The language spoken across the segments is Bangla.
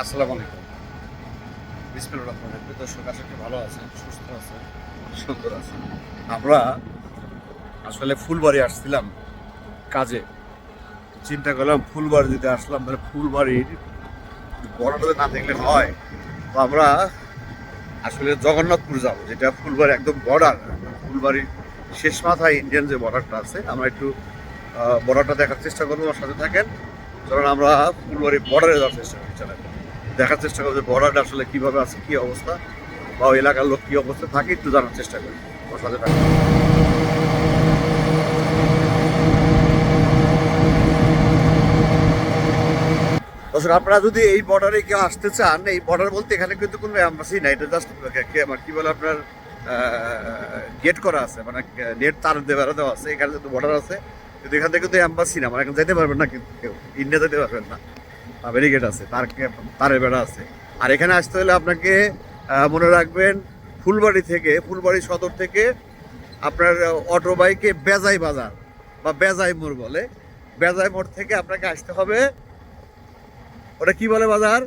আসসালামু আলাইকুম। বিসমিল্লাহির রহমানির রহিম। দর্শক করি ভালো আছেন, সুস্থ আছেন, সুন্দর আছেন। আমরা আসলে ফুলবাড়ি আসছিলাম কাজে। চিন্তা করলাম ফুলবাড়ি দিতে আসলাম মানে ফুলবাড়ির বড়টা না দেখলে হয়। তো আমরা আসলে জগন্নাথপুর যাব, যেটা ফুলবাড়ি একদম বর্ডার ফুলবাড়ির শেষ মাথায় ইন্ডিয়ান যে বর্ডারটা আছে, আমরা একটু বর্ডারটা দেখার চেষ্টা করব আমার সাথে থাকেন। কারণ আমরা ফুলবাড়ি বর্ডারে যাওয়ার চেষ্টা করছি চালাই দেখার চেষ্টা করব যে বর্ডারটা আসলে কীভাবে আছে, কি অবস্থা, বা এলাকার লোক কি অবস্থা থাকে একটু জানার চেষ্টা করি। সাথে দর্শক, আপনারা যদি এই বর্ডারে কেউ আসতে চান, এই বর্ডার বলতে এখানে কিন্তু কোনো অ্যাম্বাসি নাই, এটা জাস্ট আমার কি বলে আপনার গেট করা আছে মানে নেট তার দেওয়া দেওয়া আছে, এখানে কিন্তু বর্ডার আছে, কিন্তু এখান থেকে কিন্তু অ্যাম্বাসি না মানে এখানে যেতে পারবেন না কিন্তু কেউ ইন্ডিয়া যেতে পারবেন না। ব্যারিকেড আছে, তার তারের বেড়া আছে। আর এখানে আসতে হলে আপনাকে মনে রাখবেন, ফুলবাড়ি থেকে, ফুলবাড়ি সদর থেকে আপনার অটো বাইকে বেজাই বাজার, বা বেজাই মোড় বলে। বেজাই মোড় থেকে আপনাকে আসতে হবে, ওটা কি বলে বাজার?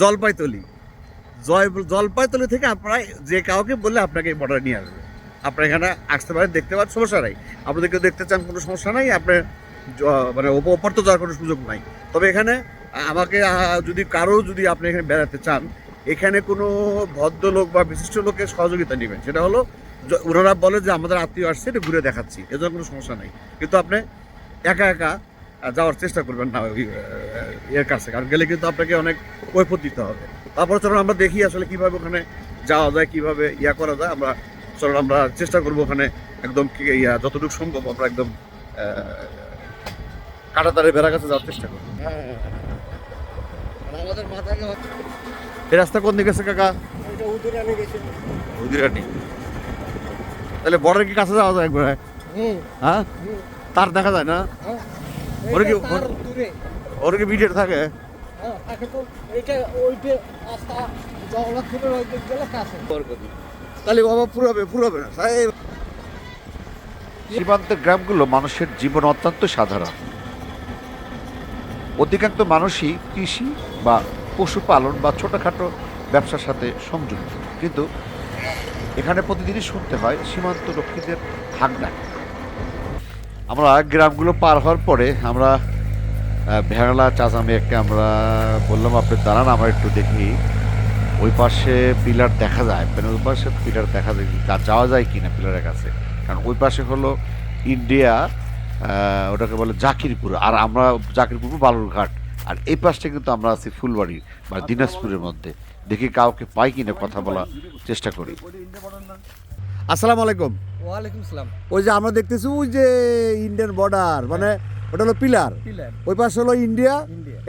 জলপাইতলি। জয়, জলপাইতলি থেকে আপনারা যে কাউকে বললে আপনাকে এই বর্ডার নিয়ে আসবে। আপনারা এখানে আসতে পারেন, দেখতে পারেন, সমস্যা নাই। আপনাদের কেউ দেখতে চান, কোনো সমস্যা নাই। আপনার মানে ওপর তো যাওয়ার কোনো সুযোগ নাই। তবে এখানে আমাকে যদি কারও যদি আপনি এখানে বেড়াতে চান, এখানে কোনো ভদ্রলোক বা বিশিষ্ট লোকের সহযোগিতা নেবেন। সেটা হলো ওনারা বলে যে, আমাদের আত্মীয় আসছে, এটা ঘুরে দেখাচ্ছি। এজন্য কোনো সমস্যা নেই। কিন্তু আপনি একা একা যাওয়ার চেষ্টা করবেন না এর কাছে। কারণ গেলে কিন্তু আপনাকে অনেক কৈফত দিতে হবে। তারপর চলুন আমরা দেখি আসলে কীভাবে ওখানে যাওয়া যায়, কীভাবে ইয়া করা যায়। আমরা, চলুন আমরা চেষ্টা করব ওখানে একদম ইয়া, যতটুকু সম্ভব আমরা একদম কাটাতারে বেড়া কাছে যাওয়ার চেষ্টা করব আমাদের মাথায় এই রাস্তা কোন দিকে আছে কাকা? উদিরানি তাহলে বর্ডার কি কাছে যাওয়া যায় একবার? হ্যাঁ? তার দেখা যায় না? ওরা কি- ওর কি ভিডিও থাকে? তাহলে বাবা পুরাবে পুরাবে না। সাহেব। সীমান্তের গ্রামগুলো মানুষের জীবন অত্যন্ত সাধারণ। অধিকাংশ মানুষই কৃষি বা পশুপালন বা ছোটোখাটো ব্যবসার সাথে সংযুক্ত। কিন্তু এখানে প্রতিদিনই শুনতে হয় সীমান্ত রক্ষীদের হাঙ্গা আমরা গ্রামগুলো পার হওয়ার পরে আমরা ভেড়ালা চাচামেয়াকে আমরা বললাম, আপনি দাঁড়ান, আমরা একটু দেখি। ওই পাশে পিলার দেখা যায় মানে ওই পাশে পিলার দেখা যায় যাওয়া যায় কি না পিলারের কাছে। কারণ ওই পাশে হলো ইন্ডিয়া ওটাকে বলে জাকিরপুর। আর আমরা জাকিরপুর বালুরঘাট। আর এই পাশটা কিন্তু আমরা আছি ফুলবাড়ি বা দিনাজপুরের মধ্যে। দেখি কাউকে পাই কিনা কথা বলার চেষ্টা করি। আসসালামু আলাইকুম। ওয়ালাইকুম সালাম। ওই যে আমরা দেখতেছি ওই যে ইন্ডিয়ান বর্ডার মানে ওটা হলো পিলার। ওই পাশে হলো ইন্ডিয়া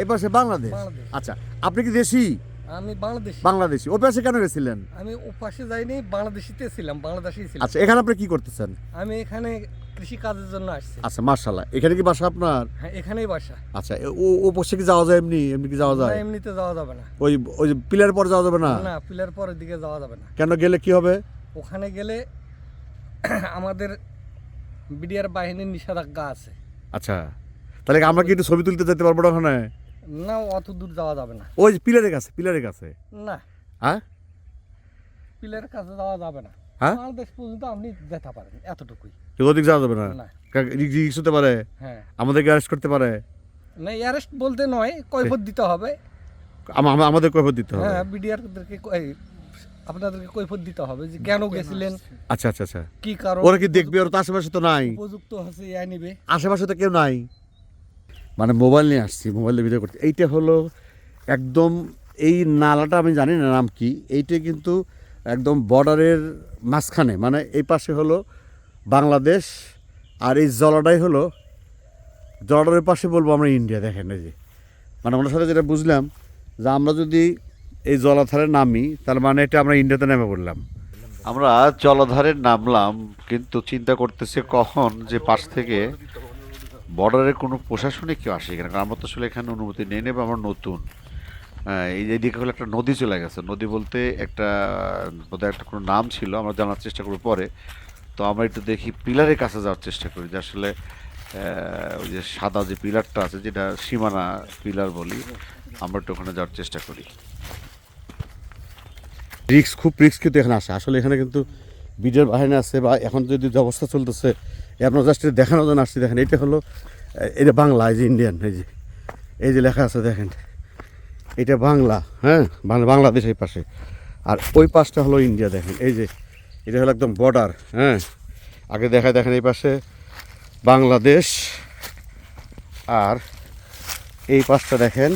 এই পাশে বাংলাদেশ। বাংলাদেশ। আচ্ছা আপনি কি দেশি? আমি বাংলাদেশি। বাংলাদেশি। ওই পাশে কেন গেছিলেন? আমি ও পাশে যাইনি বাংলাদেশিতে ছিলাম বাংলাদেশেই ছিলাম। আচ্ছা এখানে আপনি কি করতেছেন? আমি এখানে কৃষি কাজের জন্য আসছি। আচ্ছা মার্শাল্লাহ এখানে কি বাসা আপনার? হ্যাঁ এখানেই বাসা। আচ্ছা ও ও পাশে কি যাওয়া যায় এমনি? এমনি কি যাওয়া যায়? এমনিতে যাওয়া যাবে না। ওই ওই পিলার পর যাওয়া যাবে না? না পিলার পরের দিকে যাওয়া যাবে না। কেন গেলে কি হবে? ওখানে গেলে আমাদের বিডিআর বাহিনীর নিষেধাজ্ঞা আছে। আচ্ছা তাহলে কি আমরা কি একটু ছবি তুলতে যেতে পারব না ওখানে? না অত দূর যাওয়া যাবে না। ওই পিলারের কাছে পিলারের কাছে? না। হ্যাঁ? পিলারের কাছে যাওয়া যাবে না। হ্যাঁ? বাংলাদেশ পর্যন্ত আপনি যেতে পারেন এতটুকুই। ওদিক যাওয়া যাবে না? না। রিক্স হতে পারে? হ্যাঁ। আমাদেরকে অ্যারেস্ট করতে পারে? না অ্যারেস্ট বলতে নয় কৈফত দিতে হবে। আম- আম- আমাদের কৈফত দিতে হবে। হ্যাঁ বিডিআরদেরকে আপনাদেরকে কৈফত দিতে হবে যে কেন গেছিলেন? আচ্ছা আচ্ছা আচ্ছা। কি কারণ ওরা কি দেখবে? ওরা তো আশেপাশে তো নাই। উপযুক্ত হচ্ছে ইয়া নিবে। আশেপাশে তো কেউ নাই। মানে মোবাইল নিয়ে আসছি মোবাইলে ভিডিও করতে এইটা হলো একদম এই নালাটা আমি জানি না নাম কি, এইটা কিন্তু একদম বর্ডারের মাঝখানে মানে এই পাশে হলো বাংলাদেশ আর এই জলাটাই হলো, জলাটার পাশে বলব আমরা ইন্ডিয়া দেখেন এই যে। মানে ওনার সাথে যেটা বুঝলাম যে আমরা যদি এই জলাধারে নামি, তার মানে এটা আমরা ইন্ডিয়াতে নেমে পড়লাম। আমরা জলধারে নামলাম, কিন্তু চিন্তা করতেছে কখন যে পাশ থেকে বর্ডারের কোনো প্রশাসনিক কেউ আসে এখানে কারণ আমরা তো আসলে এখানে অনুমতি নেই নেবে আমরা নতুন। এই যে দিকে হলো একটা নদী চলে গেছে। নদী বলতে একটা, বোধহয় একটা কোনো নাম ছিল, আমরা জানার চেষ্টা করি পরে। তো আমরা একটু দেখি পিলারের কাছে যাওয়ার চেষ্টা করি। যে আসলে ওই যে সাদা যে পিলারটা আছে, যেটা সীমানা পিলার বলি, আমরা একটু ওখানে যাওয়ার চেষ্টা করি। রিক্স খুব রিক্স কিন্তু এখানে আসে। আসলে এখানে কিন্তু বিডের বাহিনী আছে বা এখন যদি অবস্থা চলতেছে আপনার জাস্ট দেখানোর জন্য আসছি, দেখেন, এটা হলো এটা বাংলা, এই যে ইন্ডিয়ান এই যে এই যে লেখা আছে, দেখেন, এটা বাংলা হ্যাঁ বাংলাদেশ এই পাশে, আর ওই পাশটা হলো ইন্ডিয়া দেখেন, এই যে, এটা হলো একদম বর্ডার হ্যাঁ আগে দেখায়, দেখেন, এই পাশে বাংলাদেশ, আর এই পাশটা দেখেন,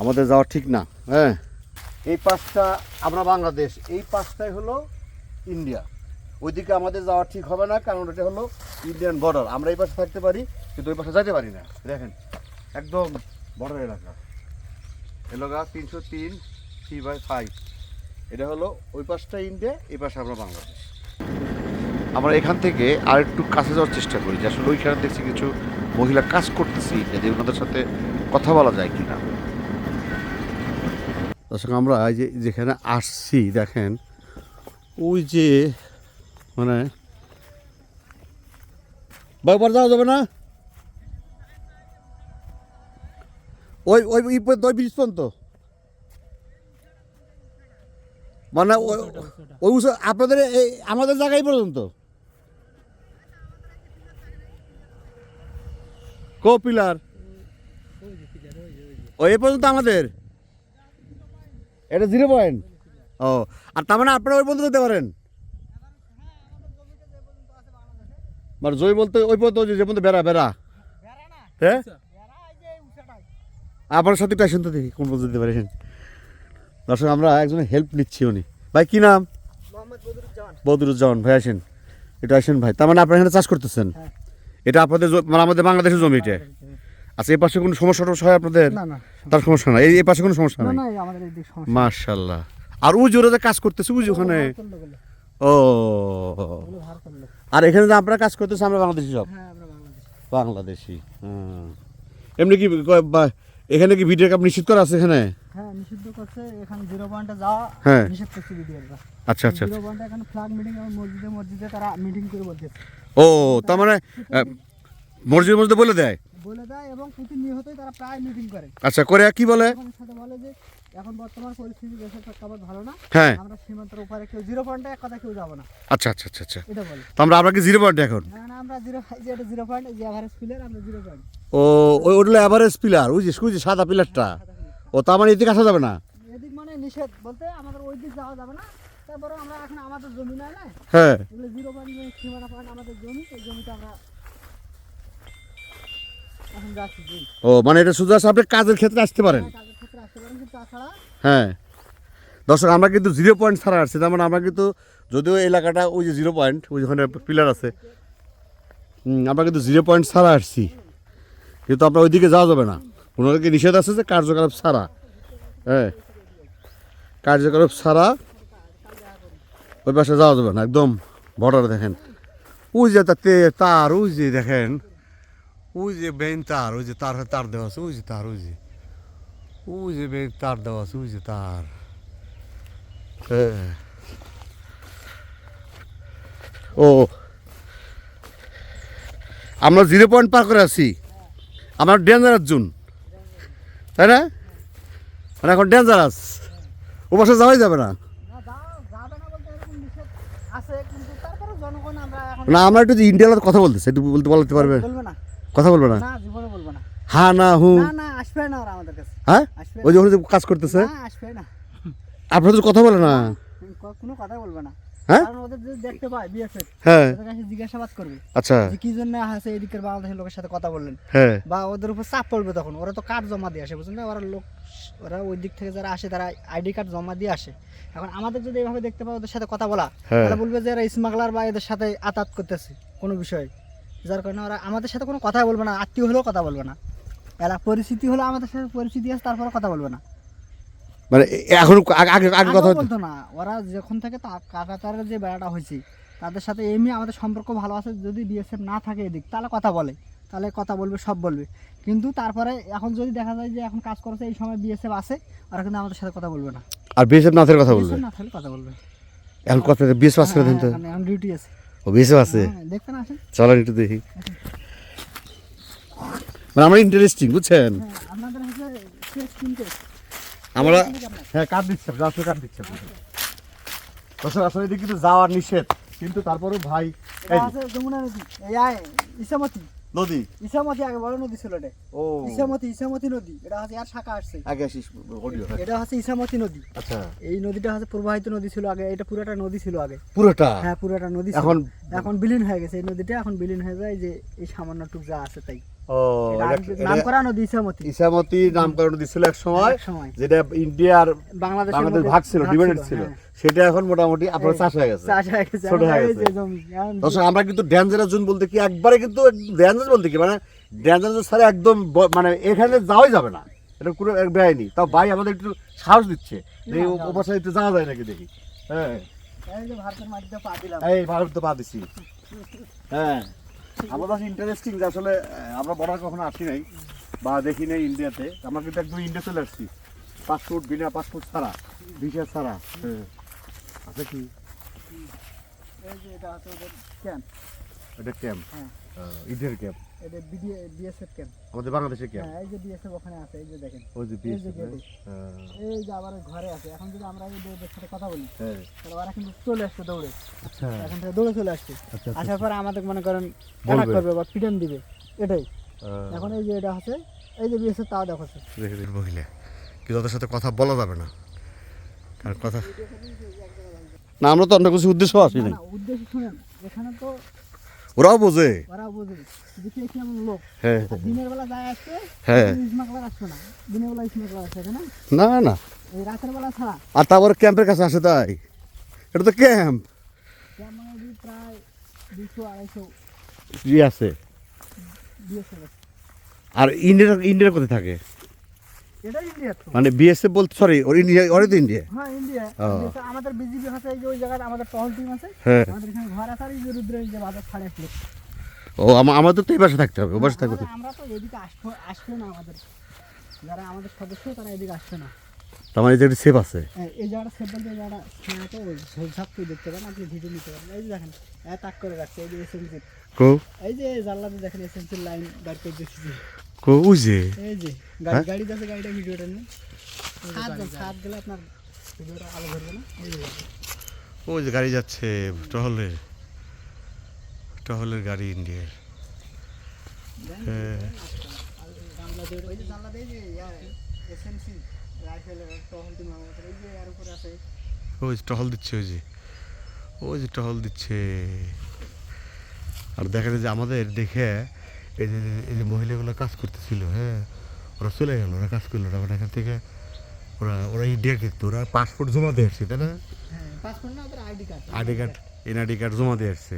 আমাদের যাওয়া ঠিক না হ্যাঁ এই পাশটা আমরা বাংলাদেশ, এই পাশটাই হলো ইন্ডিয়া ওইদিকে আমাদের যাওয়া ঠিক হবে না, কারণ এটা হলো ইন্ডিয়ান বর্ডার আমরা এই পাশে থাকতে পারি, কিন্তু ওই পাশে যাইতে পারি না। দেখেন, একদম বর্ডার এলাকা। এলাকা তিনশো তিন থ্রি বাই ফাইভ। এটা হলো ওই পাশটা ইন্ডিয়া এই পাশে আমরা বাংলাদেশ আমরা এখান থেকে আর একটু কাছে যাওয়ার চেষ্টা করি, যে আসলে ওইখানে দেখছি কিছু মহিলা কাজ করতেছি যে ওনাদের সাথে কথা বলা যায় কিনা। দর্শক, আমরা যে যেখানে আসছি, দেখেন, ওই যে মানে বারবার যাওয়া যাবে না? ওই ওই ওই ব্রিজ পর্যন্ত? মানে ওই- ওই আপনাদের এই আমাদের জায়গায় পর্যন্ত? কো পিলার? ওই এ পর্যন্ত আমাদের? এটা জিরো পয়েন্ট ও, আর তার মানে আপনারা ওই পর্যন্ত যেতে পারেন? মানে জয় বলতে ওই পর্যন্ত যে পর্যন্ত বেড়া বেড়া। হ্যাঁ আপনার সাথে একটু আসুন তো দেখি কোন পর্যন্ত পারেন দর্শক আমরা একজনের হেল্প নিচ্ছি উনি। ভাই কি নাম? বদরুজ্জামান। ভাই আসেন। এটা আসেন ভাই। তার মানে আপনার এখানে চাষ করতেছেন? এটা আপনাদের মানে আমাদের বাংলাদেশের জমি এটা? আচ্ছা এই পাশে কোনো সমস্যা টমস্যা হয় আপনাদের? তার সমস্যা নাই। এই পাশে কোনো সমস্যা নাই? মার্শাল্লাহ আর ওই জোরে যে কাজ করতেছে ওই ওখানে? ও। আর এখানে তো আপনারা কাজ করতেছে আমরা বাংলাদেশি সব? হ্যাঁ বাংলাদেশি। এমনি কি এখানে কি ভিডিও কাপ নিশ্চিত করা আছে এখানে? হ্যাঁ নিষিদ্ধ করছে এখানে জিরো পয়েন্টে যাওয়া হ্যাঁ। করছে আচ্ছা আচ্ছা জিরো পয়েন্টে এখানে ফ্ল্যাগ মিটিং এবং মসজিদে মসজিদে তারা মিটিং করে বলতেছে। ও তার মানে বলে দেয়? বলে দেয় এবং প্রতিনিয়তই তারা প্রায় মিটিং করে। আচ্ছা করে কি বলে? বলে যে এখন বর্তমান পরিস্থিতি দেশের প্রেক্ষাপট ভালো না। হ্যাঁ। আমরা সীমান্তের উপরে কেউ জিরো পয়েন্টে এক কথা কেউ যাব না। আচ্ছা আচ্ছা আচ্ছা আচ্ছা। এটা বলে। তো আমরা আমরা কি জিরো পয়েন্ট এখন? না না আমরা জিরো জিরো পয়েন্ট যে এভারেজ প্লেয়ার আমরা জিরো পয়েন্ট ও ওই ওটা অ্যাভারেজ পিলার ওই যে সাদা পিলারটা ও তার মানে এদিকে আসা যাবে না? এদিক মানে নিষেধ বলতে আমাদের ওই দিক যাওয়া যাবে না। তারপরে আমরা এখন আমাদের জমি না হ্যাঁ। এগুলো জিরো পয়েন্ট সীমানা পয়েন্ট আমাদের জমি এই জমিতে আমরা এখন ও মানে এটা শুধু আপনি কাজের ক্ষেত্রে আসতে পারেন? হ্যাঁ। দর্শক, আমরা কিন্তু জিরো পয়েন্ট ছাড়া আসছি। তার মানে আমরা কিন্তু যদিও এলাকাটা ওই যে জিরো পয়েন্ট ওই যেখানে পিলার আছে আমরা কিন্তু জিরো পয়েন্ট ছাড়া আসছি। কিন্তু আপনার ওইদিকে যাওয়া যাবে না। ওনাদেরকে নিষেধ আছে যে কার্যকলাপ ছাড়া? হ্যাঁ। কার্যকলাপ ছাড়া ওই পাশে যাওয়া যাবে না, একদম বর্ডার দেখেন। ওই যে তার ওই যে দেখেন। ওই যে বেন তার, ওই যে তার তার দেওয়া আছে, ওই যে তার, ওই যে। ওই যে তার দেওয়া আছে ওই যে তার হ্যাঁ ও আমরা জিরো পয়েন্ট পার করে আছি আমার ডেঞ্জারাস জোন তাই না মানে এখন ডেঞ্জারাস ও পাশে যাওয়াই যাবে না না যাও যাবে না বলতে এরকম নিষেধ আছে কিন্তু তারপরে জনগণ আমরা এখন না আমরা একটু ইন্ডিয়ার কথা বলতেছি একটু বলতে বলতে পারবে কথা বলবে না না জীবনে বলবে না হা না হু। হ্যাঁ? ওই যে ওখানে কাজ করতেছে? না আপনার তো কথা বলে না? কোনো কথা বলবে না। হ্যাঁ? ওদের যদি দেখতে পায় বিএসএফ। হ্যাঁ। ওদের কাছে জিজ্ঞাসাবাদ করবে। আচ্ছা। যে কি জন্য আছে এদিকের বাংলাদেশের লোকের সাথে কথা বললেন? হ্যাঁ। বা ওদের উপর চাপ পড়বে তখন। ওরা তো কার্ড জমা দিয়ে আসে বুঝলেন ওরা লোক ওরা ওই দিক থেকে যারা আসে তারা আইডি কার্ড জমা দিয়ে আসে। এখন আমাদের যদি এভাবে দেখতে পাই ওদের সাথে কথা বলা। তাহলে বলবে যে এরা স্মাগলার বা এদের সাথে আতাত করতেছে কোনো বিষয়ে। যার কারণে ওরা আমাদের সাথে কোনো কথা বলবে না আত্মীয় হলেও কথা বলবে না। এরা পরিস্থিতি হলো আমাদের সাথে পরিস্থিতি আছে তারপরে কথা বলবে না। মানে এখন আগে আগে কথা বলতো না ওরা যখন থেকে কাটাতারের যে বেড়াটা হয়েছে তাদের সাথে এমনি আমাদের সম্পর্ক ভালো আছে যদি বিএসএফ না থাকে এদিক তাহলে কথা বলে তাহলে কথা বলবে সব বলবে। কিন্তু তারপরে এখন যদি দেখা যায় যে এখন কাজ করছে এই সময় বিএসএফ আছে ওরা কিন্তু আমাদের সাথে কথা বলবে না। আর বিএসএফ নাথের কথা বলবে? না থাকলে কথা বলবে এখন কথা বিএস পাস করে দেন হ্যাঁ, এখন- এখন ডিউটি আছে। ও বিএসএফ আছে? হ্যাঁ, দেখতে না আসেন চলেন একটু দেখি। মানে আমরা ইন্টারেস্টিং বুঝছেন? হ্যাঁ আমরা হ্যাঁ কাট দিচ্ছে আসলে কাট দিচ্ছে। আসলে এদিকে কিন্তু যাওয়ার নিষেধ কিন্তু তারপরেও ভাই যমুনা নদী এই আয় ইসামতি। নদী? ইসামতি আগে বড় নদী ছিল এটা। ও। ইসামতি ইসামতি নদী এটা হচ্ছে আর শাখা আসছে। আগে আসিস অডিও এটা হচ্ছে ইসামতি নদী। আচ্ছা। এই নদীটা হচ্ছে প্রবাহিত নদী ছিল আগে এটা পুরোটা নদী ছিল আগে। পুরোটা? হ্যাঁ পুরোটা নদী এখন এখন বিলীন হয়ে গেছে এই নদীটা এখন বিলীন হয়ে যায় যে এই সামান্য টুক যা আছে তাই। ও এটা এটা- নাম এটা করা নদী ইসামতি। ইসামতি নামকরণ দিছিল এক সময় যেটা ইন্ডিয়ার বাংলাদেশ ভাগ ছিল ডিভাইডেড ছিল হ্যাঁ। সেটা এখন মোটামুটি আপনার চাষ হয়ে গেছে। চাষ হয়ে গেছে। ছোট হয়ে গেছে। যে জমি, এখন দর্শক আমরা কিন্তু ড্যাঞ্জারাস জোন বলতে কি একবারে কিন্তু ড্যাঞ্জারাস বলতে কি মানে ড্যাঞ্জারাস ছাড়া একদম মানে এখানে যাওয়াই যাবে না। এটা কোনো বেআইনি। তাও ভাই আমাদের একটু সাহস দিচ্ছে এই ওপাশে একটু যাওয়া যায় নাকি দেখি। হ্যাঁ। এই ভারতের মাটিতে পা দিলাম। এই ভারত তো পা দিছি। হ্যাঁ। আমার কাছে ইন্টারেস্টিং যে আসলে আমরা বর্ডার কখনো আসি নাই বা দেখি নাই ইন্ডিয়াতে আমরা কিন্তু একদম ইন্ডিয়া চলে আসছি। পাসপোর্ট বিনা পাসপোর্ট ছাড়া ভিসা ছাড়া। আছে আচ্ছা কি এটা ক্যাম্প এটা ক্যাম্প হ্যাঁ। ক্যাম্প এটা বিএসএফ ক্যাম্প আমাদের বাংলাদেশের ক্যাম্প হ্যাঁ এই যে বিএসএফ ওখানে আছে এই যে দেখেন। ওই যে। হ্যাঁ। এই যে আবার ঘরে আছে। এখন যদি আমরা এই ওদের সাথে কথা বলি হ্যাঁ। তাহলে ওরা কিন্তু চলে আসছে দৌড়ে। আচ্ছা। এখন থেকে দৌড়ে চলে আসছে। আচ্ছা আসার পরে আমাদের মনে করেন। অ্যাটাক করবে বা পিটন দিবে। এটাই। এখন এই যে এটা আছে এই যে বিএসএফ তাও দেখো দেখে মহিলা। কিন্তু ওদের সাথে কথা বলা যাবে না। কারণ কথা না আমরা তো অন্য কিছু উদ্দেশ্য আসি না, উদ্দেশ্য শুনেন। এখানে তো ওরাও বোঝে। ওরা বুঝবে দেখি কেমন লোক। হ্যাঁ। আর দিনের বেলা যায় আসছে হ্যাঁ। স্মাগলার আসছে না। দিনের বেলা স্মাগলার আসছে এখানে না? না এই রাতের বেলা ছাড়া। আর তারপরে ক্যাম্পের কাছে আসে তাই। এটা তো ক্যাম্প। যেমন এই প্রায় দুশো আড়াইশো। ই আছে। আর ইন্ডিয়ার ইন্ডিয়ার কোথায় থাকে? এটা ইন্ডিয়া মানে বিএসএফ বলতে সরি ওর ইন্ডিয়া ওরে তো ইন্ডিয়া হ্যাঁ ইন্ডিয়া আমাদের বিজেপি আছে এই যে ওই জায়গায় আমাদের টহল টিম আছে। হ্যাঁ। আমাদের এখানে ঘর আছে আর এই যে রুদ্রের যে বাজার ছাড়ে আসলে ও আমা- আমাদের তো এই পাশে থাকতে হবে ও পাশে থাকবে আমরা তো এদিকে আসব আসবে না আমাদের। যারা আমাদের সদস্য তারা এদিকে আসবে না। তার মানে এই জায়গাটা সেফ আছে? এই এই জায়গাটা সেভ বলতে এই জায়গাটা ছায়াতে ওই ঝোলঝাপ করে দেখতে পারেন আপনি ভিডিও নিতে পারেন। এই যে দেখেন তাক করে রাখছে এই যে এসএমসি কো? এই যে জানলাতে দেখেন এসএমসি লাইন বার করে দেখছি কো ওই যে। এই যে হ্যাঁ? গাড়ি গাড়ি যাচ্ছে গাড়িটা ভিডিওটা নিয়ে সাত সাত গেলে আপনার ভিডিওটা আলো ধরবে না? যে ওই যে গাড়ি যাচ্ছে টহলের টহলের গাড়ি ইন্ডিয়ার। হ্যাঁ। ওই যে জানলা দিয়ে যে এসএমসি টহল টিম আমাদের এই যে এর উপরে আছে। ওই যে টহল দিচ্ছে ওই যে। ওই যে টহল দিচ্ছে। আর দেখা যায় যে আমাদের দেখে এই যে এই যে মহিলাগুলো কাজ করতেছিল হ্যাঁ ওরা চলে গেল ওরা কাজ করল ওরা এখান থেকে ওরা ওরা ইন্ডিয়া কিন্তু ওরা পাসপোর্ট জমা দিয়ে আসছে তাই না? ID card ID card NID card জমা দিয়ে আসছে।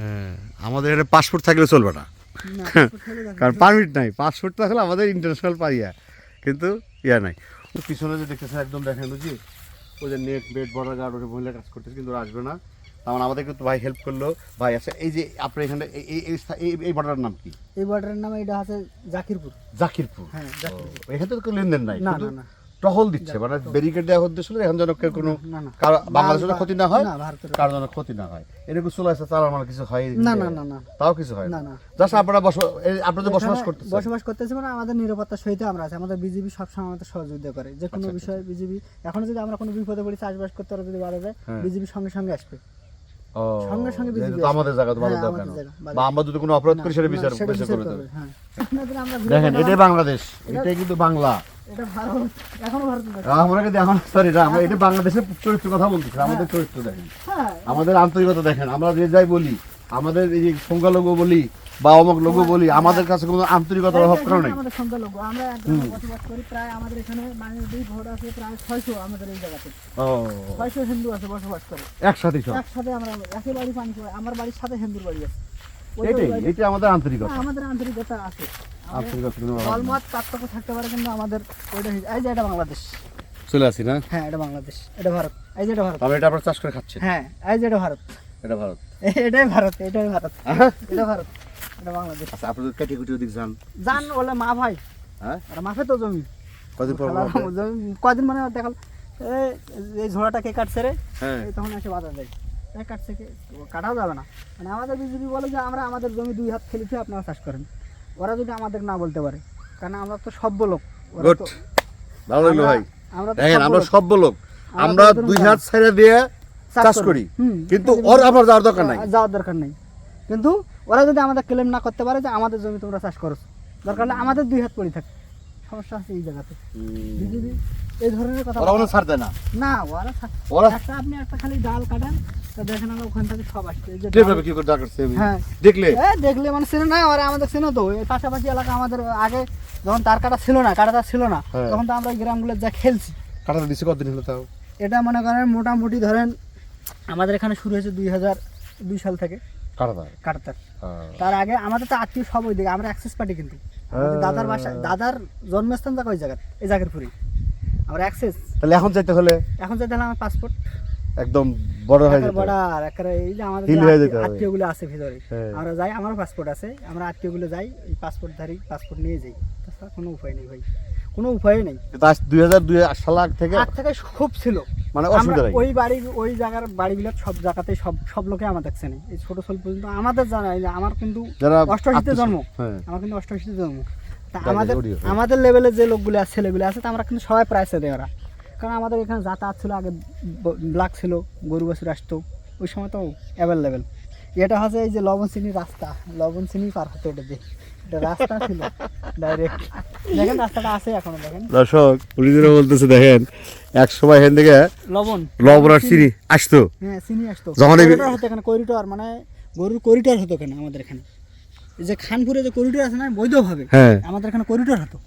হ্যাঁ আমাদের এটা পাসপোর্ট থাকলে চলবে না। কারণ পারমিট নাই পাসপোর্ট তো থাকলে আমাদের ইন্টারন্যাশনাল পাইয়া কিন্তু ইয়া নাই। পিছনে যে দেখতেছেন একদম দেখেন বুঝি যে নেট বেড বর্ডার গার্ড ওটা মহিলা কাজ করতেছে কিন্তু আসবে না। তার মানে আমাদের কিন্তু ভাই হেল্প করল। ভাই আচ্ছা এই যে আপনার এখানে এই- এই বর্ডারের নাম কি? এই বর্ডারের নাম এটা আছে জাকিরপুর। জাকিরপুর? হ্যাঁ এখানে তো কোনো লেনদেন নাই না না টহল দিচ্ছে মানে ব্যারিকেড দেওয়া উদ্দেশ্য হলো এখন যেন কেউ কোনো না না বাংলাদেশের ক্ষতি না হয় কারও যেন ক্ষতি না হয়। এরকম চলে আসে তার মানে কিছু হয়? না না না না। তাও কিছু হয় না? না জাস্ট আপনারা বস এই- আপনারা যে বসবাস করতেছেন। বসবাস করতেছে মানে আমাদের নিরাপত্তার সহিত আমরা আছি। আমাদের বিজেপি সবসময় আমাদের সহযোগিতা করে। যে কোনো আচ্ছা, বিষয়ে বিজেপি এখন যদি আমরা কোনো বিপদে পড়ি চাষবাস করতে ওরা যদি বাধা দেয় হ্যাঁ। বিজেপি সঙ্গে সঙ্গে আসবে। সঙ্গে সঙ্গে। আমাদের জায়গা তো ভালো জায়গা, বাধা বা আমরা যদি কোনো অপরাধ করি সেটা বিচার বিচার করে দেবে। হ্যাঁ। দেখেন এটাই বাংলাদেশ। এটাই কিন্তু বাংলা। আমরা কিন্তু এখন সরি আমরা এটা বাংলাদেশের চরিত্র কথা বলতেছি আমাদের চরিত্র দেখেন। হ্যাঁ। আমাদের আন্তরিকতা দেখেন আমরা যে যাই বলি আমাদের এই সংখ্যালঘু বলি বা অমুক লোক বলি আমাদের কাছে কোনো আন্তরিকতার অভাব কেন নেই। আমাদের সংখ্যালঘু আমরা এক বসবাস করি প্রায় আমাদের এখানে বাংলাদেশ ভোট আছে প্রায় ছয়শো আমাদের এই জায়গাতে। ছয়শো হিন্দু আছে বসবাস করে। একসাথে সব? একসাথে আমরা একই বাড়ি পানি আমার বাড়ির সাথে হিন্দুর বাড়ি আছে। এটাই বাড়ি- আমাদের আন্তরিকতা। হ্যাঁ, আমাদের আন্তরিকতা আছে। আন্তরিকতা পার্থক্য থাকতে পারে কিন্তু আমাদের ওইটা এই যে এটা বাংলাদেশ। চলে আসি না? হ্যাঁ এটা বাংলাদেশ এটা ভারত। এই যে এটা ভারত। এটা চাষ করে হ্যাঁ এই যে এটা ভারত। এটা ভারত। এটাই ভারত এটাই ভারত। এটা ভারত। এটা বাংলাদেশ। আচ্ছা কেটে কুটি ওদিক যান। বলে মা ভাই। হ্যাঁ? মাফে তো জমি। কদিন পর কদিন মানে দেখাল এই ঝোড়াটা কে কাটছে রে? হ্যাঁ। তখন এসে বাধা দেয়। এ কাটছে কে? কাটাও যাবে না। মানে আমাদের বলে যে আমরা আমাদের জমি দুই হাত খেলেছি আপনারা চাষ করেন। ওরা যদি আমাদের না বলতে পারে কারণ আমরা তো সভ্য লোক। ভালো লাগল ভাই। দেখেন আমরা লোক। লোক। আমরা দুই হাত ছেড়ে দিয়ে চাষ করি। কিন্তু ওর আমার যাওয়ার দরকার নাই। যাওয়ার দরকার নেই। কিন্তু ওরা যদি আমাদের ক্লেম না করতে পারে যে আমাদের জমি তোমরা চাষ করো দরকার হলে আমাদের দুই হাত পড়ে থাকে। সমস্যা আছে এই জায়গাতে। বিজেপি এই ধরনের কথা ওরা ছাড় দেয় না। না ওরা ওরা একটা আপনি একটা খালি ডাল কাটান তো দেখেন আমরা ওখান থেকে সব আসছে। যে কীভাবে কি করে দরকার হ্যাঁ। দেখলে? মানে চেনে না ওরা আমাদের চেনো তো। এই পাশাপাশি এলাকা আমাদের আগে যখন তার কাটা ছিল না কাটা ছিল না হ্যাঁ। তখন তো আমরা গ্রামগুলো যা খেলছি। কাটাতে দিচ্ছে কতদিন হলো তাও? এটা মনে করেন মোটামুটি ধরেন আমাদের এখানে শুরু হয়েছে দুই হাজার দুই সাল থেকে। কাটাতার তার আগে আমাদের তো আত্মীয় সব ওই দিকে আমরা অ্যাক্সেস পার্টি কিন্তু। দাদার বাসা দাদার জন্মস্থান জায়গা ওই জায়গার এই জায়গার পুরি। আমরা অ্যাক্সেস তাহলে এখন যাইতে হলে? এখন যেতে হলে আমার পাসপোর্ট একদম বড় হয়ে যেতে হবে। বড় আর একেবারে এই যে আমাদের Hill হয়ে যেতে হবে। আত্মীয়গুলো আছে ভিতরে। হ্যাঁ। আমরা যাই আমারও পাসপোর্ট আছে। আমরা আত্মীয়গুলো যাই এই পাসপোর্ট ধারি পাসপোর্ট নিয়ে যাই। তাছাড়া কোনো উপায় নেই ভাই। কোনো উপায় নেই। দুই হাজার দুই সাল আগ থেকে আগ থেকে খুব ছিল। মানে অসুবিধা ওই বাড়ি ওই জায়গার বাড়িগুলো সব জায়গাতে সব সব লোকে আমাদের চেনে এই ছোট ছোট পর্যন্ত আমাদের জানা যে আমার কিন্তু অষ্টআশিতে জন্ম। হ্যাঁ। আমার কিন্তু অষ্টআশিতে জন্ম। তা আমাদের ওরই আমাদের লেভেলে যে লোকগুলো আছে ছেলেগুলো আছে তা আমরা কিন্তু সবাই প্রায় চেনে ওরা। কারণ আমাদের এখানে যাতায়াত ছিল আগে ব্লাক ছিল গরু বাছুর আসতো। ওই সময় তো অ্যাভেলেবেল এটা হচ্ছে এই যে লবণ চিনি রাস্তা। লবণ চিনি পার হতো এটা দিয়ে রাস্তা ছিল ডাইরেক্ট দেখেন রাস্তাটা আছে এখনও দেখেন। দর্শক পুলিশেরা বলতেছে দেখেন এক সময় এখান থেকে লবণ। লবণ আর চিনি আসতো। হ্যাঁ চিনি আসতো। যখন হতো এখানে করিডোর মানে গরুর করিডোর হতো এখানে আমাদের এখানে। যে খানপুরে যে করিডোর আছে না বৈধভাবে। হ্যাঁ। আমাদের এখানে করিডোর হতো।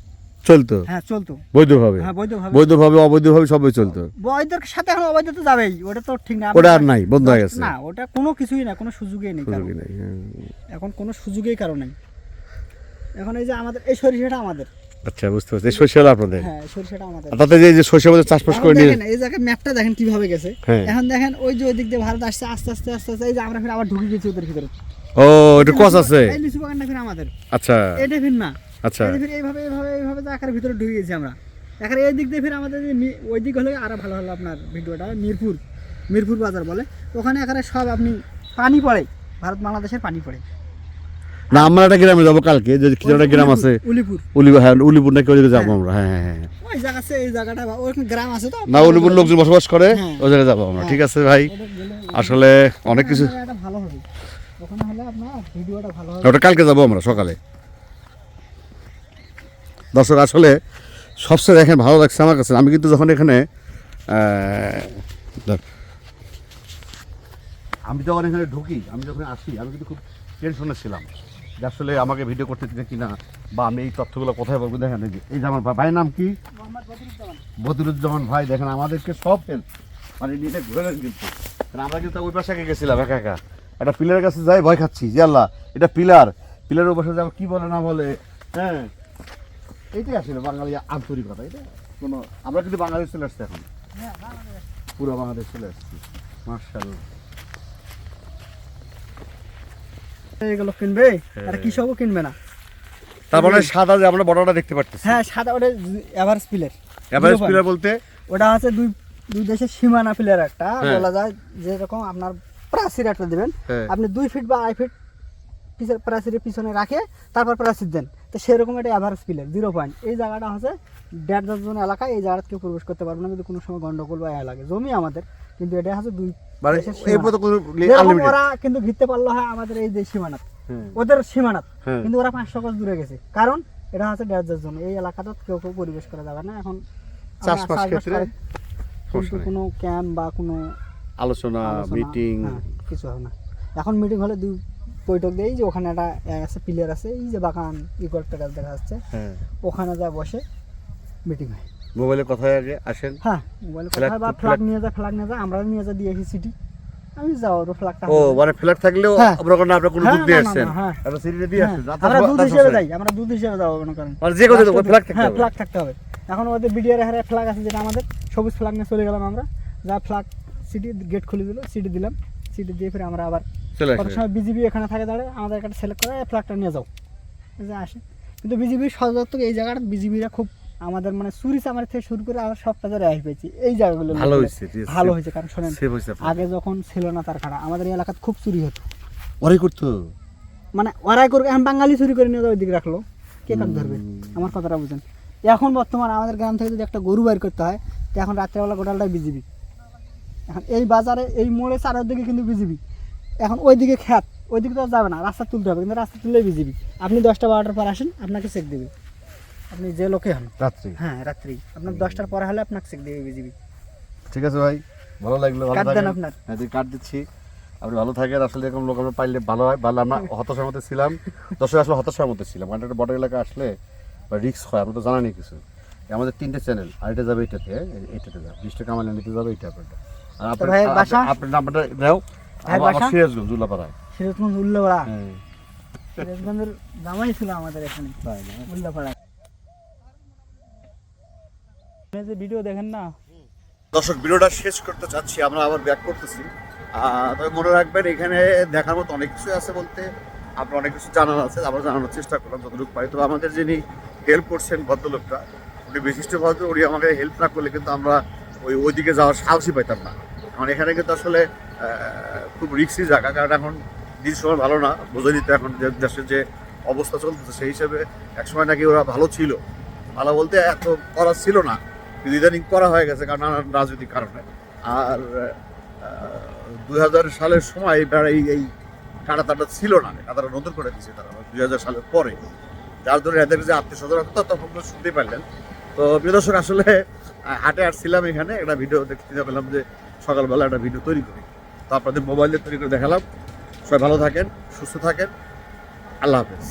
চলতো? হ্যাঁ চলতো। বৈধভাবে। হ্যাঁ বৈধভাবে। বৈধভাবে অবৈধভাবে সবই চলতো। বৈধের সাথে এখন অবৈধ তো যাবেই ওটা তো ঠিক না। ওটা আর নাই বন্ধ হয়ে গেছে। না ওটা কোনো কিছুই না কোনো সুযোগই নেই হ্যাঁ। এখন কোনো সুযোগই কারও নেই। এখন এই যে আমাদের এই সরিষাটা আমাদের। আচ্ছা বুঝতে পারছি। এই সরিষা হলো আপনাদের? হ্যাঁ সরিষাটা আমাদের। তাতে যে যে সরিষা চাষবাস করে নিয়ে এই জায়গায় ম্যাপটা দেখেন কীভাবে গেছে। হ্যাঁ। এখন দেখেন ওই যে ওই দিক দিয়ে ভারত আসছে আস্তে আস্তে আস্তে আস্তে এই যে আমরা ফির আবার ঢুকে গেছি ওদের ভিতরে। ও এটা কস আছে। এই লিচু বাগানটা ফির আমাদের। আচ্ছা। এটা ফির না। আচ্ছা। যে ফির এইভাবে এইভাবে এইভাবে আকার ভিতরে ঢুকে গেছি আমরা। এখন এই দিক দিয়ে ফির আমাদের ওই দিক হলে আরও ভালো হলো আপনার ভিডিওটা মিরপুর। মিরপুর বাজার বলে। ওখানে এখানে সব আপনি পানি পড়ে। ভারত বাংলাদেশের পানি পড়ে। না আমরা একটা গ্রামে যাব কালকে যে কিছু একটা গ্রাম আছে। উলিপুর উলিপুর। হ্যাঁ উলিপুর নাকি ওই যাব আমরা হ্যাঁ হ্যাঁ হ্যাঁ। ওই জায়গা আছে এই জায়গাটা বা- গ্রাম আছে তো। না উলিপুর লোকজন বসবাস করে হ্যাঁ। ওই জায়গায় যাব আমরা ঠিক আছে ভাই? আসলে অনেক কিছু ভালো হবে। ওখানে হলে আপনার ভিডিওটা ভালো হবে। ওটা কালকে যাব আমরা সকালে। দর্শক আসলে সবচেয়ে দেখেন ভালো লাগছে আমার কাছে। আমি কিন্তু যখন এখানে আমি যখন এখানে ঢুকি আমি যখন আসি আমি কিন্তু খুব টেনশনে ছিলাম। যে আসলে আমাকে ভিডিও করতে দিতে কিনা বা আমি এই তথ্যগুলো কোথায় বলব দেখেন এই যে এই যে আমার ভাইয়ের নাম কি? মোহাম্মদ বদরুজ্জামান। ভাই দেখেন আমাদেরকে সব হেল্প মানে নিতে ঘুরে কিন্তু। কারণ আমরা কিন্তু ওই পাশে গেছিলাম একা একা। একটা পিলারের কাছে যাই ভয় খাচ্ছি যে আল্লাহ এটা পিলার পিলারের পাশে যাব কি বলে না বলে হ্যাঁ। এইটাই আসলে বাঙালি আন্তরিকতা এটা কোনো আমরা কিন্তু বাংলাদেশ চলে আসছি এখন। হ্যাঁ, পুরো বাংলাদেশ চলে আসছি মার্শাল্লাহ এগুলো কিনবে? হ্যাঁ। আর কৃষকও কিনবে না? তারপরে সাদা যে আমরা বড়টা দেখতে পারতেছি। হ্যাঁ সাদা ওটা এভারেজ প্লেয়ার এভারেজ পিলার বলতে? ওটা হচ্ছে দুই দুই দেশের সীমানা প্লেয়ার একটা হ্যাঁ। বলা যায় যেরকম আপনার প্রাচীর একটা দেবেন। হ্যাঁ। আপনি দুই ফিট বা আড়াই ফিট পিছের প্রাচীরের পিছনে রাখে তারপর প্রাচীর দেন। তো সেরকম একটা অ্যাভারেজ প্লেয়ার জিরো পয়েন্ট এই জায়গাটা হচ্ছে দেড় দশজন এলাকা এই জায়গাটা কেউ প্রবেশ করতে পারবে না যদি কোনো সময় গন্ডগোল বা এ লাগে। জমি আমাদের। কিন্তু এটা হচ্ছে দুই মানে এই। পর্যন্ত কোনো আনলিমিটেড ওরা কিন্তু ঘিরতে পারল হয় আমাদের এই যে সীমানাত। ওদের সীমানাত। কিন্তু ওরা পাঁচশো গজ দূরে গেছে। কারণ এটা হচ্ছে দেড় দশজন এই এলাকাটা কেউ কেউ পরিবেশ করা যাবে না। এখন চাষবাস ক্ষেত্রে। কোনো ক্যাম্প বা কোনো আলোচনা মিটিং হ্যাঁ, কিছু হবে না। এখন মিটিং হলে দুই বৈঠক দেয় যে ওখানে একটা আছে প্লেয়ার আছে। এই যে বাগান গাছ দেখা যাচ্ছে। হ্যাঁ। ওখানে যা বসে মিটিং হয়। মোবাইলে কথায় আগে আসেন। হ্যাঁ মোবাইল কথা বা ফ্ল্যাগ নিয়ে যা ফ্ল্যাগ নিয়ে যা আমরা নিয়ে যা দিয়েছি সিটি আমি যাও ওর ফ্ল্যাগটা ও মানে ফ্ল্যাট থাকলেও হ্যাঁ। আপনার কোনো আপনার কোনো হ্যাঁ, দুধ দিয়ে আসছেন হ্যাঁ। একটা সিরিজে দিয়ে আসছেন আমরা দুধ হিসেবে যাই আমরা দুধ হিসেবে যাব মনে করেন। মানে যে কথা ফ্ল্যাগ থাকতে হ্যাঁ হবে। ফ্ল্যাগ থাকতে হবে। এখন ওদের বিডিআর হারে ফ্ল্যাগ আছে যেটা আমাদের সবুজ ফ্ল্যাগ নিয়ে চলে গেলাম আমরা। যা ফ্ল্যাগ সিটি গেট খুলে দিল সিটি দিলাম। সিটি দিয়ে ফিরে আমরা আবার চলে কত সময় বিজিবি এখানে থাকে দাঁড়ে আমাদের একটা সিলেক্ট করে ফ্ল্যাগটা নিয়ে যাও। যে আসে কিন্তু বিজিবির সদর্থক এই জায়গাটা বিজিবিরা খুব আমাদের মানে চুরি চামারি থেকে শুরু করে আমরা সব কাজে রেহাই পেয়েছি। এই জায়গাগুলো ভালো হয়েছে, ভালো হয়েছে কারণ শোনেন। আগে যখন ছিল না তার খাড়া আমাদের এই এলাকাতে খুব চুরি হতো। ওরাই করতো? মানে ওরাই করবে এখন বাঙালি চুরি করে নিয়ে ওইদিকে রাখল। কে কাক ধরবে? আমার কথাটা বুঝেন। এখন বর্তমান আমাদের গ্রাম থেকে যদি একটা গরু বের করতে হয় তো এখন রাত্রেবেলা গোটালটাই বিজিবি। এখন এই বাজারে এই মোড়ে চারদিকে কিন্তু বিজিবি। এখন ওইদিকে খ্যাত ওইদিকে তো আর যাবে না রাস্তা তুলতে হবে কিন্তু রাস্তা তুললেই বিজিবি। আপনি দশটা বারোটার পর আসেন আপনাকে চেক দেবে। আপনি যে লোকে হন। রাত্রি। হ্যাঁ রাত্রি। আপনার দশটার পরে হলে আপনাকে চেক দেবে বিজিবি ঠিক আছে ভাই ভালো লাগল ভালো থাকেন। আপনার। হ্যাঁ কাট দিচ্ছি। আপনি ভালো থাকেন আসলে এরকম লোক আমরা পাইলে ভালো হয় ভালো আমরা হতাশার মধ্যে ছিলাম। দর্শক আসলে হতাশার মধ্যে ছিলাম। কারণ একটা বড় এলাকা আসলে বা রিক্স হয় আমরা তো জানা নেই কিছু আমাদের তিনটে চ্যানেল আর এটা যাবে এটাতে এটাতে যাবে বিশটা কামাল নিতে যাবে এটা আপনারটা আর আপনার? আপনার- নাম্বারটা ভাইয়ের আমার সিরাজগঞ্জ উল্লাপাড়ায়। সিরাজগঞ্জ উল্লাপাড়া। হ্যাঁ। সিরাজগঞ্জের জামাই ছিল আমাদের এখানে। আপনি যে ভিডিও দেখেন না। দর্শক, ভিডিওটা শেষ করতে চাচ্ছি, আমরা আবার ব্যাক করতেছি। তবে মনে রাখবেন, এখানে দেখার মতো অনেক কিছু আছে বলতে। আপনার অনেক কিছু জানার আছে, আমরা জানানোর চেষ্টা করলাম যতটুকু পাই তবে আমাদের যিনি হেল্প করছেন ভদ্রলোকটা, উনি বিশিষ্ট ভদ্র, উনি আমাকে হেল্প না করলে কিন্তু আমরা ওই ওইদিকে যাওয়ার সাহসই পাইতাম না। কারণ এখানে কিন্তু আসলে খুব রিক্সি জায়গা। কারণ এখন দিন সময় ভালো না বুঝে দিতে এখন দেশের যে অবস্থা চলতেছে, সেই হিসাবে একসময় নাকি ওরা ভালো ছিল। ভালো বলতে এত করা ছিল না। কিন্তু ইদানিং করা হয়ে গেছে কারণ নানান রাজনৈতিক কারণে। আর দুই হাজার সালের সময় এই এই কাটাতাটা ছিল না। কাটাটা নতুন করে দিয়েছে তারা। দুই হাজার সালের পরে। যার জন্য এদের যে আত্মীয় স্বজনতা তখন তো শুনতে পারলেন। তো প্রিয় দর্শক, আসলে হাটে আসছিলাম এখানে। একটা ভিডিও দেখতে পেলাম যে সকালবেলা একটা ভিডিও তৈরি করি। তো আপনাদের মোবাইলে তৈরি করে দেখালাম। সবাই ভালো থাকেন, সুস্থ থাকেন। আল্লাহ হাফেজ।